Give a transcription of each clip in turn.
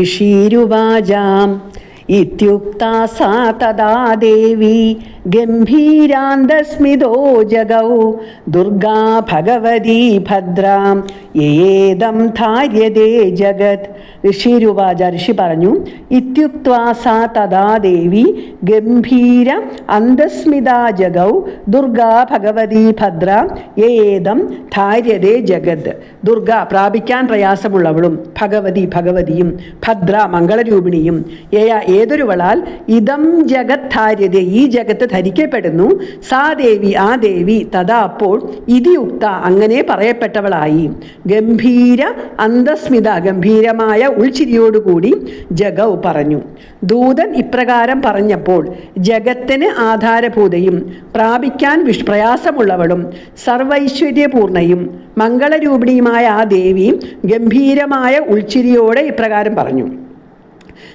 ഋഷീരുവാചാം. സാ തഥാ ദേവി ഗംഭീരാന്തസ്മിതോ ജഗൗ. ദുർഗാ ഭഗവതീ ഭദ്രാം. യേദം ധാര്യതേ ജഗത്. ഋഷിരുവാച ഋഷി പറഞ്ഞു ഇത്യുക്വാ സാ തഥാ ദേവി ഗംഭീര അന്തസ്മിതാ ജഗൗ. ദുർഗാ ഭഗവതി ഭദ്ര. ഏതം ധാര്യതേ ജഗത്. ദുർഗ പ്രാപിക്കാൻ പ്രയാസമുള്ളവളും ഭഗവതി ഭഗവതിയും ഭദ്ര മംഗളരൂപിണിയും. ഏയ ഏതൊരുവളാൽ ഇതം ജഗത് ധാര്യത ഈ ജഗത്ത് ധരിക്കപ്പെടുന്നു. സാ ദേവി ആ ദേവി തഥാ അപ്പോൾ ഇതിയുക്ത അങ്ങനെ പറയപ്പെട്ടവളായി. ഗംഭീര അന്തസ്മിത ഗംഭീരമായ ഉൾച്ചിരിയോടുകൂടി ജഗൗ പറഞ്ഞു. ദൂതൻ ഇപ്രകാരം പറഞ്ഞപ്പോൾ ജഗത്തിന് ആധാരഭൂതയും പ്രാപിക്കാൻ പ്രയാസമുള്ളവളും സർവൈശ്വര്യപൂർണയും മംഗളരൂപിണിയുമായ ആ ദേവി ഗംഭീരമായ ഉൾച്ചിരിയോടെ ഇപ്രകാരം പറഞ്ഞു.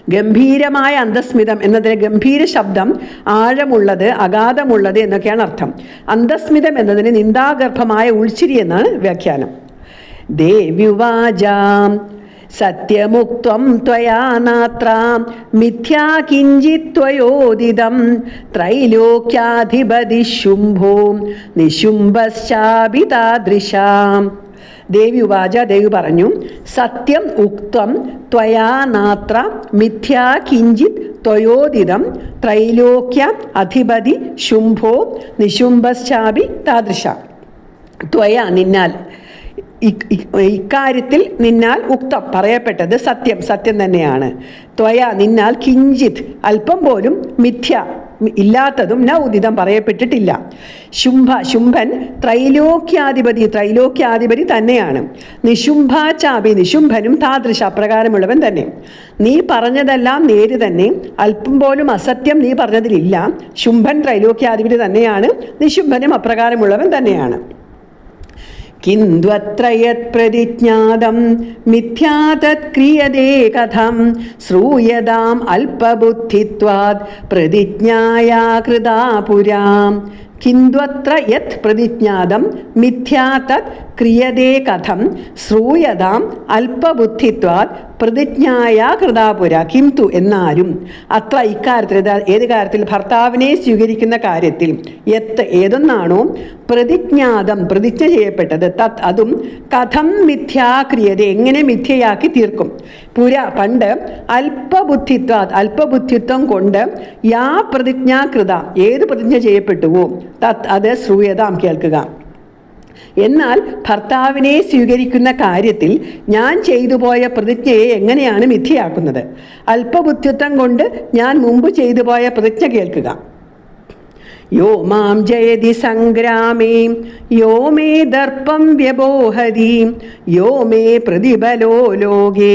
ഗംഭീരമായ അന്തസ്മിതം എന്നതിന് ഗംഭീര ശബ്ദം ആഴമുള്ളത് അഗാധമുള്ളത് എന്നൊക്കെയാണ് അർത്ഥം. അന്തസ്മിതം എന്നതിന് നിന്ദാഗർഭമായ ഉൾച്ചിരി എന്നാണ് വ്യാഖ്യാനം. ദേവ്യുവാചാം സത്യമുക്തം ത്വയാ നാത്ര മിഥ്യാ ത്രൈലോക്യാധിപതി ശുംഭോ നിശുംഭശ്ചാപി താദൃശാം ദേവി ഉപാച ദേവി പറഞ്ഞു സത്യം ഉക്തം ത്വയാ നാത്ര മിഥ്യാ കിഞ്ചിത് ത്വയോദിതം ത്രൈലോക്യ അധിപതി ശുംഭോ നിശുംഭശ്ചാപി താദൃശ. ത്വയ നിന്നാൽ ഇക്കാര്യത്തിൽ നിന്നാൽ ഉക്തം പറയപ്പെട്ടത് സത്യം സത്യം തന്നെയാണ്. ത്വയ നിന്നാൽ കിഞ്ചിത് അല്പം പോലും മിഥ്യ ഇല്ലാത്തതും ന ഉദിതം പറയപ്പെട്ടിട്ടില്ല. ശുംഭ ശുംഭൻ ത്രൈലോക്യാധിപതി ത്രൈലോക്യാധിപതി തന്നെയാണ്. നിശുംഭാചാപി നിശുംഭനും താദൃശ അപ്രകാരമുള്ളവൻ തന്നെ. നീ പറഞ്ഞതെല്ലാം നേര് തന്നെ. അല്പം പോലും അസത്യം നീ പറഞ്ഞതിലില്ല. ശുംഭൻ ത്രൈലോക്യാധിപതി തന്നെയാണ്. നിശുംഭനും അപ്രകാരമുള്ളവൻ തന്നെയാണ്. യത് പ്രതിജ്ഞാതം മിഥ്യാ തത്ക്രിയതേ കഥം ശ്രൂയതാം അല്പബുദ്ധിത്വാത് പ്രതിജ്ഞായാ കൃതാ പുരാം കിന്ത്വത്ര യത് പ്രതിജ്ഞാതം മിഥ്യാ തത് ക്രിയതേ കഥം ശ്രൂയതാം അല്പബുദ്ധിത്വാത് പ്രതിജ്ഞായ കൃതാപുര കിംതു എന്നാലും അത്ര ഇക്കാര്യത്തിൽ ഏതാ- കാര്യത്തിൽ? ഭർത്താവിനെ സ്വീകരിക്കുന്ന കാര്യത്തിൽ എത്ത് ഏതൊന്നാണോ പ്രതിജ്ഞാതം പ്രതിജ്ഞ ചെയ്യപ്പെട്ടത്. തത് അതും കഥം മിഥ്യാക്രിയത എങ്ങനെ മിഥ്യയാക്കി തീർക്കും? പുര പണ്ട് അല്പബുദ്ധിത്വ അല്പബുദ്ധിത്വം കൊണ്ട് യാ പ്രതിജ്ഞാകൃത ഏത് പ്രതിജ്ഞ ചെയ്യപ്പെട്ടുവോ? തത് അത് ശ്രൂയതാം കേൾക്കുക. എന്നാൽ ഭർത്താവിനെ സ്വീകരിക്കുന്ന കാര്യത്തിൽ ഞാൻ ചെയ്തു പോയ പ്രതിജ്ഞയെ എങ്ങനെയാണ് മിഥ്യയാക്കുന്നത്? അല്പബുദ്ധിത്വം കൊണ്ട് ഞാൻ മുമ്പ് ചെയ്തു പോയ പ്രതിജ്ഞ കേൾക്കുക. യോ മാം ജയതി സംഗ്രാമേ യോ മേ ദർപ്പം വ്യബോഹതി യോ മേ പ്രതിബലോ ലോകേ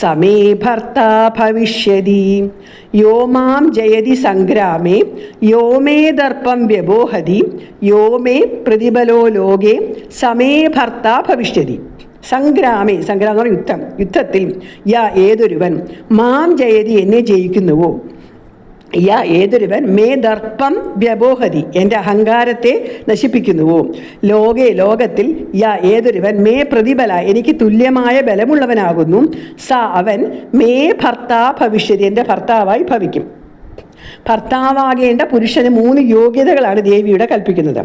സമേ ഭർത്ത ഭവിഷ്യതി. യോ മാം ജയതി സംഗ്രാമേ യോ മേ ദർപ്പം വ്യബോഹതി യോ മേ പ്രതിബലോ ലോകേ സമേ ഭർത്ത ഭവിഷ്യതി. സംഗ്രാമേ സംഗ്രാമം യുദ്ധം യുദ്ധത്തിൽ യാ ഏതൊരുവൻ മാം ജയതി എന്നെ ജയിക്കുന്നുവോ? യാ ഏതൊരുവൻ മേ ദർപ്പം വ്യബോഹതി എന്റെ അഹങ്കാരത്തെ നശിപ്പിക്കുന്നുവോ? ലോകേ ലോകത്തിൽ യ ഏതൊരുവൻ മേ പ്രതിബല എനിക്ക് തുല്യമായ ബലമുള്ളവനാകുന്നു സ അവൻ മേ ഭർത്താ ഭവിഷ്യതി എന്റെ ഭർത്താവായി ഭവിക്കും. ഭർത്താവാകേണ്ട പുരുഷന് മൂന്ന് യോഗ്യതകളാണ് ദേവിയുടെ കൽപ്പിക്കുന്നത്.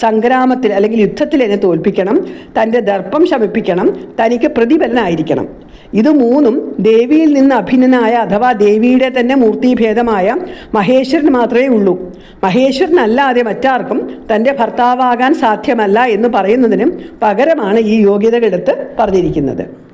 സംഗ്രാമത്തിൽ അല്ലെങ്കിൽ യുദ്ധത്തിൽ എന്നെ തോൽപ്പിക്കണം തന്റെ ദർപ്പം ശമിപ്പിക്കണം തനിക്ക് പ്രതിഫലനായിരിക്കണം. ഇത് മൂന്നും ദേവിയിൽ നിന്ന് അഭിന്നനായ അഥവാ ദേവിയുടെ തന്നെ മൂർത്തിഭേദമായ മഹേശ്വരൻ മാത്രമേ ഉള്ളൂ. മഹേശ്വരനല്ലാതെ മറ്റാർക്കും തന്റെ ഭർത്താവാകാൻ സാധ്യമല്ല എന്ന് പറയുന്നതിനും പകരമാണ് ഈ യോഗ്യതകളെടുത്ത് പറഞ്ഞിരിക്കുന്നത്.